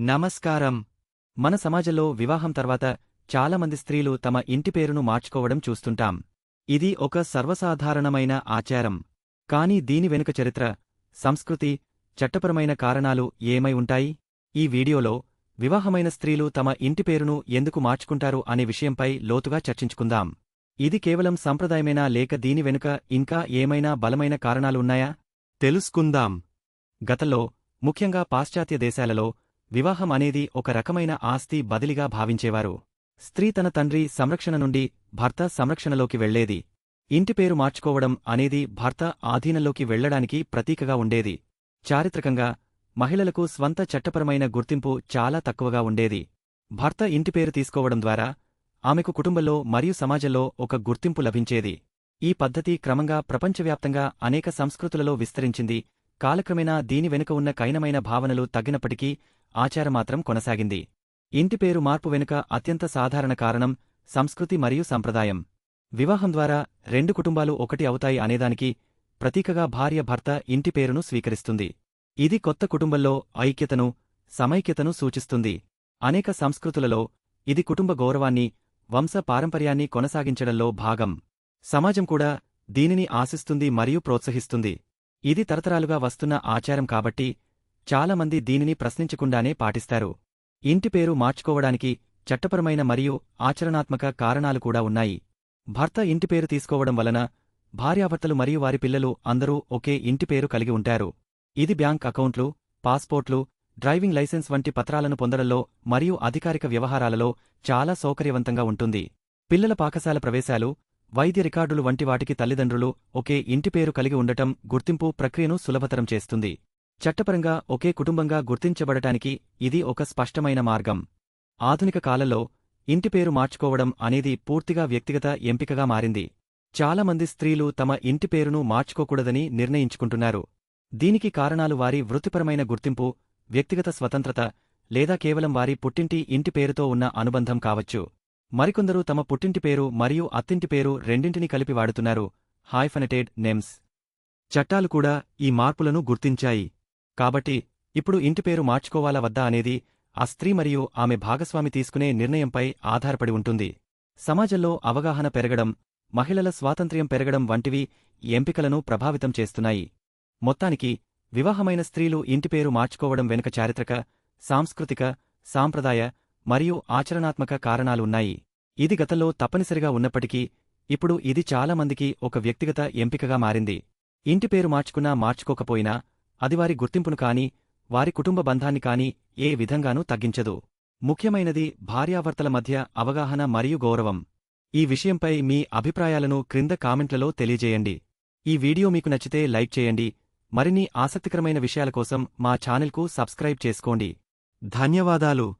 నమస్కారం. మన సమాజంలో వివాహం తర్వాత చాలామంది స్త్రీలు తమ ఇంటి పేరును మార్చుకోవడం చూస్తుంటాం. ఇది ఒక సర్వసాధారణమైన ఆచారం. కాని దీని వెనుక చరిత్ర సంస్కృతి చట్టపరమైన కారణాలు ఏమై ఉంటాయి? ఈ వీడియోలో వివాహమైన స్త్రీలు తమ ఇంటి పేరును ఎందుకు మార్చుకుంటారు అనే విషయంపై లోతుగా చర్చించుకుందాం. ఇది కేవలం సంప్రదాయమేనా లేక దీని వెనుక ఇంకా ఏమైనా బలమైన కారణాలున్నాయా తెలుసుకుందాం. గతంలో ముఖ్యంగా పాశ్చాత్య దేశాలలో వివాహం అనేది ఒక రకమైన ఆస్తి బదిలిగా భావించేవారు. స్త్రీ తన తండ్రి సంరక్షణ నుండి భర్త సంరక్షణలోకి వెళ్ళేది. ఇంటి పేరు మార్చుకోవడం అనేది భర్త ఆధీనంలోకి వెళ్ళడానికి ప్రతీకగా ఉండేది. చారిత్రకంగా మహిళలకు స్వంత చట్టపరమైన గుర్తింపు చాలా తక్కువగా ఉండేది. భర్త ఇంటి పేరు తీసుకోవడం ద్వారా ఆమెకు కుటుంబంలో మరియు సమాజంలో ఒక గుర్తింపు లభించేది. ఈ పద్ధతి క్రమంగా ప్రపంచవ్యాప్తంగా అనేక సంస్కృతులలో విస్తరించింది. కాలక్రమేణా దీని వెనుక ఉన్న కైనమైన భావనలు తగ్గినప్పటికీ ఆచారమాత్రం కొనసాగింది. ఇంటి పేరు మార్పు వెనుక అత్యంత సాధారణ కారణం సంస్కృతి మరియు సంప్రదాయం. వివాహం ద్వారా రెండు కుటుంబాలు ఒకటి అవుతాయి అనేదానికి ప్రతీకగా భార్య భర్త ఇంటి పేరును స్వీకరిస్తుంది. ఇది కొత్త కుటుంబంలో ఐక్యతను సమైక్యతను సూచిస్తుంది. అనేక సంస్కృతులలో ఇది కుటుంబ గౌరవాన్ని వంశ పారంపర్యాన్ని కొనసాగించడంలో భాగం. సమాజం కూడా దీనిని ఆశిస్తుంది మరియు ప్రోత్సహిస్తుంది. ఇది తరతరాలుగా వస్తున్న ఆచారం కాబట్టి చాలామంది దీనిని ప్రశ్నించకుండానే పాటిస్తారు. ఇంటి పేరు మార్చుకోవడానికి చట్టపరమైన మరియు ఆచరణాత్మక కారణాలు కూడా ఉన్నాయి. భర్త ఇంటి పేరు తీసుకోవడం వలన భార్యాభర్తలు మరియు వారి పిల్లలు అందరూ ఒకే ఇంటి పేరు కలిగి ఉంటారు. ఇది బ్యాంక్ అకౌంట్లు పాస్పోర్ట్లు డ్రైవింగ్ లైసెన్స్ వంటి పత్రాలను పొందడంలో మరియు అధికారిక వ్యవహారాలలో చాలా సౌకర్యవంతంగా ఉంటుంది. పిల్లల పాకశాల ప్రవేశాలు వైద్య రికార్డులు వంటి వాటికి తల్లిదండ్రులు ఒకే ఇంటి పేరు కలిగి ఉండటం గుర్తింపు ప్రక్రియను సులభతరం చేస్తుంది. చట్టపరంగా ఒకే కుటుంబంగా గుర్తించబడటానికి ఇది ఒక స్పష్టమైన మార్గం. ఆధునిక కాలంలో ఇంటి పేరు మార్చుకోవడం అనేది పూర్తిగా వ్యక్తిగత ఎంపికగా మారింది. చాలామంది స్త్రీలు తమ ఇంటి పేరును మార్చుకోకూడదని నిర్ణయించుకుంటున్నారు. దీనికి కారణాలు వారి వృత్తిపరమైన గుర్తింపు వ్యక్తిగత స్వతంత్రత లేదా కేవలం వారి పుట్టింటి ఇంటి పేరుతో ఉన్న అనుబంధం కావచ్చు. మరికొందరు తమ పుట్టింటి పేరు మరియు అత్తింటి పేరు రెండింటిని కలిపి వాడుతున్నారు. హాయ్ఫనటేడ్ నెమ్స్. చట్టాలు కూడా ఈ మార్పులను గుర్తించాయి. కాబట్టి ఇప్పుడు ఇంటి పేరు మార్చుకోవాలా వద్దా అనేది ఆ స్త్రీ మరియు ఆమె భాగస్వామి తీసుకునే నిర్ణయంపై ఆధారపడి ఉంటుంది. సమాజంలో అవగాహన పెరగడం మహిళల స్వాతంత్ర్యం పెరగడం వంటివి ఎంపికలను ప్రభావితం చేస్తున్నాయి. మొత్తానికి వివాహమైన స్త్రీలు ఇంటి పేరు మార్చుకోవడం వెనుక చారిత్రక సాంస్కృతిక సాంప్రదాయ మరియు ఆచరణాత్మక కారణాలున్నాయి. ఇది గతంలో తప్పనిసరిగా ఉన్నప్పటికీ ఇప్పుడు ఇది చాలామందికి ఒక వ్యక్తిగత ఎంపికగా మారింది. ఇంటి పేరు మార్చుకున్నా మార్చుకోకపోయినా అది వారి గుర్తింపును కాని వారి కుటుంబ బంధాన్ని కాని ఏ విధంగానూ తగ్గించదు. ముఖ్యమైనది భార్యావర్తల మధ్య అవగాహన మరియు గౌరవం. ఈ విషయంపై మీ అభిప్రాయాలను క్రింద కామెంట్లలో తెలియజేయండి. ఈ వీడియో మీకు నచ్చితే లైక్ చేయండి. మరిన్ని ఆసక్తికరమైన విషయాల కోసం మా ఛానల్కు సబ్స్క్రైబ్ చేసుకోండి. ధన్యవాదాలు.